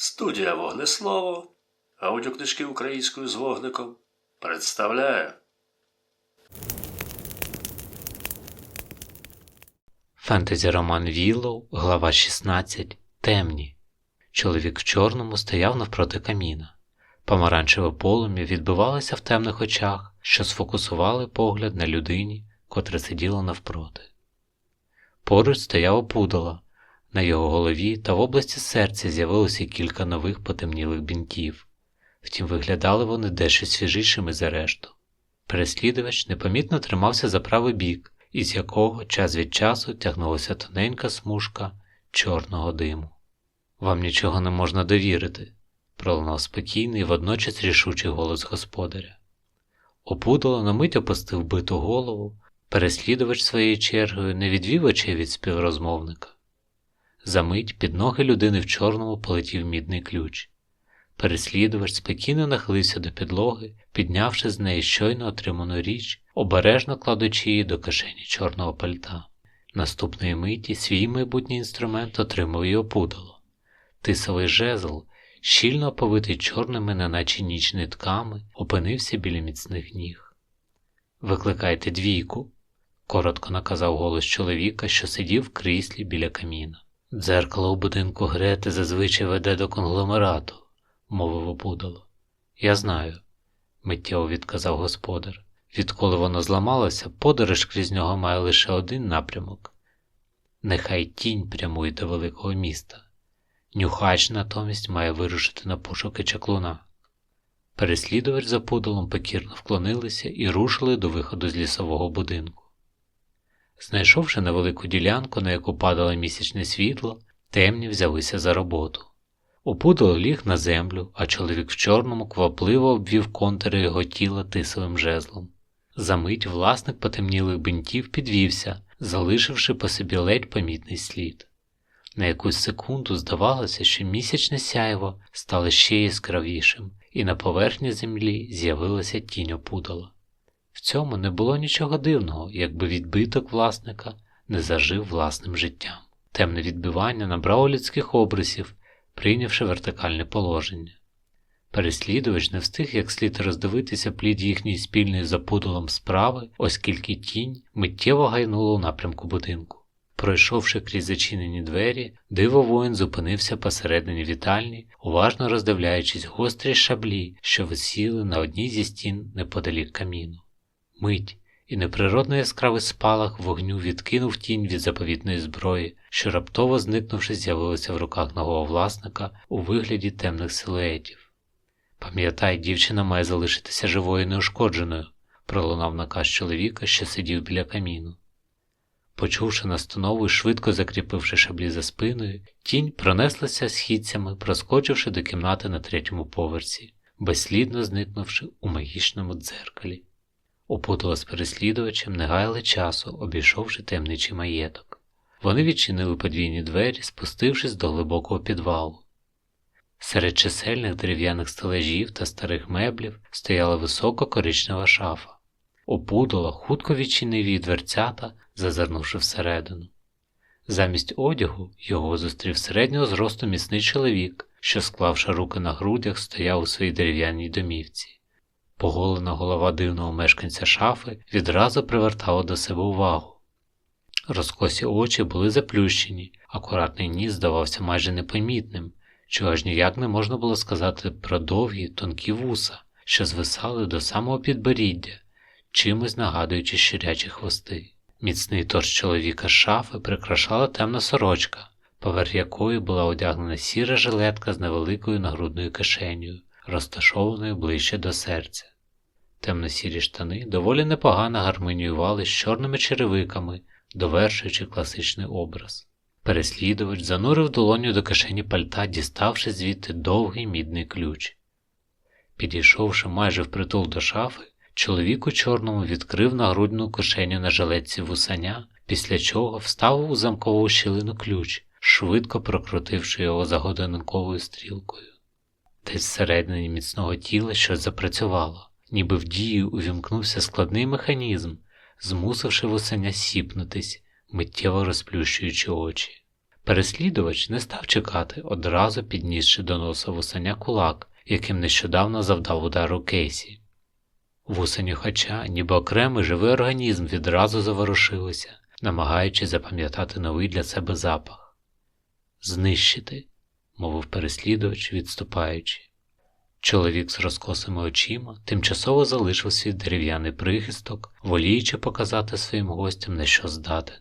Студія Вогнеслово, аудіокнижки українською з вогником представляє Фентезі роман Віллоу, глава 16. Темні. Чоловік в чорному стояв навпроти каміна. Помаранчеве полум'я відбивалося в темних очах, що сфокусували погляд на людині, котра сиділа навпроти. Поруч стояв опудала. На його голові та в області серця з'явилося кілька нових потемнілих бінтів. Втім, виглядали вони дещо свіжішими за решту. Переслідувач непомітно тримався за правий бік, із якого час від часу тягнулася тоненька смужка чорного диму. Вам нічого не можна довірити, пролунав спокійний водночас рішучий голос господаря. Опудало на мить опустив биту голову, переслідувач своєю чергою не відвів очей від співрозмовника. Замить під ноги людини в чорному полетів мідний ключ. Переслідувач спокійно нахилився до підлоги, піднявши з неї щойно отриману річ, обережно кладучи її до кишені чорного пальта. Наступної миті свій майбутній інструмент отримав і опудало. Тисовий жезл, щільно оповитий чорними, неначе ніч нитками, опинився біля міцних ніг. Викликайте двійку, коротко наказав голос чоловіка, що сидів в кріслі біля каміна. Дзеркало у будинку Грети зазвичай веде до конгломерату, мовив опудало. Я знаю, миттєво відказав господар. Відколи воно зламалося, подорож крізь нього має лише один напрямок. Нехай тінь прямує до великого міста. Нюхач натомість має вирушити на пошуки чаклуна. Переслідувач за пудолом покірно вклонилися і рушили до виходу з лісового будинку. Знайшовши невелику ділянку, на яку падало місячне світло, темні взялися за роботу. Опудало ліг на землю, а чоловік в чорному квапливо обвів контури його тіла тисовим жезлом. Замить власник потемнілих бинтів підвівся, залишивши по собі ледь помітний слід. На якусь секунду здавалося, що місячне сяйво стало ще яскравішим, і на поверхні землі з'явилася тінь опудала. В цьому не було нічого дивного, якби відбиток власника не зажив власним життям. Темне відбивання набрало людських обрисів, прийнявши вертикальне положення. Переслідувач не встиг як слід роздивитися плід їхньої спільної запудолом справи, оскільки тінь миттєво гайнула у напрямку будинку. Пройшовши крізь зачинені двері, диво воїн зупинився посередині вітальні, уважно роздивляючись гострі шаблі, що висіли на одній зі стін неподалік каміну. Мить і неприродно яскравий спалах вогню відкинув тінь від заповітної зброї, що раптово зникнувши, з'явилася в руках нового власника у вигляді темних силуетів. Пам'ятай, дівчина має залишитися живою і неушкодженою, пролунав наказ чоловіка, що сидів біля каміну. Почувши настанову і швидко закріпивши шаблі за спиною, тінь пронеслася східцями, проскочивши до кімнати на третьому поверсі, безслідно зникнувши у магічному дзеркалі. Опутала з переслідувачем, не гаяли часу, обійшовши темничий маєток. Вони відчинили подвійні двері, спустившись до глибокого підвалу. Серед чисельних дерев'яних стележів та старих меблів стояла висока коричнева шафа. Опудала хутко відчинив її дверцята, зазирнувши всередину. Замість одягу його зустрів середнього зросту міцний чоловік, що, склавши руки на грудях, стояв у своїй дерев'яній домівці. Поголена голова дивного мешканця шафи відразу привертала до себе увагу. Розкосі очі були заплющені, акуратний ніс здавався майже непомітним, чого аж ніяк не можна було сказати про довгі тонкі вуса, що звисали до самого підборіддя, чимось нагадуючи щурячі хвости. Міцний торс чоловіка з шафи прикрашала темна сорочка, поверх якої була одягнена сіра жилетка з невеликою нагрудною кишенею, розташованою ближче до серця. Темно-сірі штани доволі непогано гармоніювали з чорними черевиками, довершуючи класичний образ. Переслідувач занурив долоню до кишені пальта, діставши звідти довгий мідний ключ. Підійшовши майже впритул до шафи, чоловік у чорному відкрив нагрудну кишеню на жилетці вусаня, після чого вставив у замкову щілину ключ, швидко прокрутивши його за годинниковою стрілкою. Десь всередині міцного тіла щось запрацювало, ніби в дію увімкнувся складний механізм, змусивши вусеня сіпнутись, миттєво розплющуючи очі. Переслідувач не став чекати, одразу піднісши до носа вусеня кулак, яким нещодавно завдав удару Кейсі. Вусені хача, ніби окремий живий організм, відразу заворушилися, намагаючись запам'ятати новий для себе запах. Знищити, мовив переслідувач, відступаючи. Чоловік з розкосими очима тимчасово залишив свій дерев'яний прихисток, воліючи показати своїм гостям, на що здатен.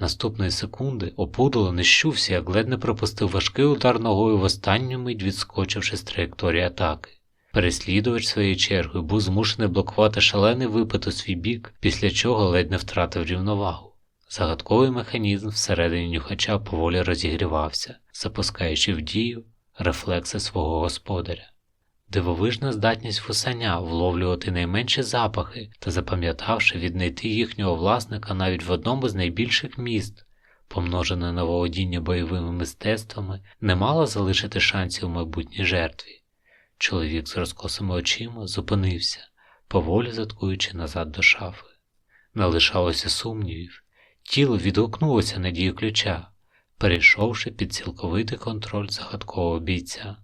Наступної секунди опудало не щувся, як ледь не пропустив важкий удар ногою в останню мить відскочивши з траєкторії атаки. Переслідувач своєю чергою був змушений блокувати шалений випад у свій бік, після чого ледь не втратив рівновагу. Загадковий механізм всередині нюхача поволі розігрівався, запускаючи в дію рефлекси свого господаря. Дивовижна здатність вусаня вловлювати найменші запахи та запам'ятавши віднайти їхнього власника навіть в одному з найбільших міст, помножене на володіння бойовими мистецтвами, не мало залишити шансів майбутній жертві. Чоловік з розкосими очима зупинився, поволі заткуючи назад до шафи. Не лишалося сумнівів, тіло відгукнулося на дію ключа, перейшовши під цілковитий контроль загадкового бійця.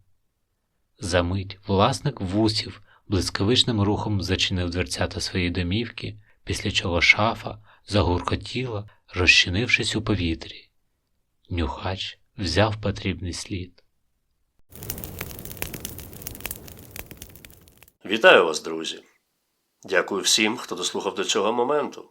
Замить власник вусів блискавичним рухом зачинив дверцята своєї домівки, після чого шафа загуркотіла, розчинившись у повітрі. Нюхач взяв потрібний слід. Вітаю вас, друзі! Дякую всім, хто дослухав до цього моменту.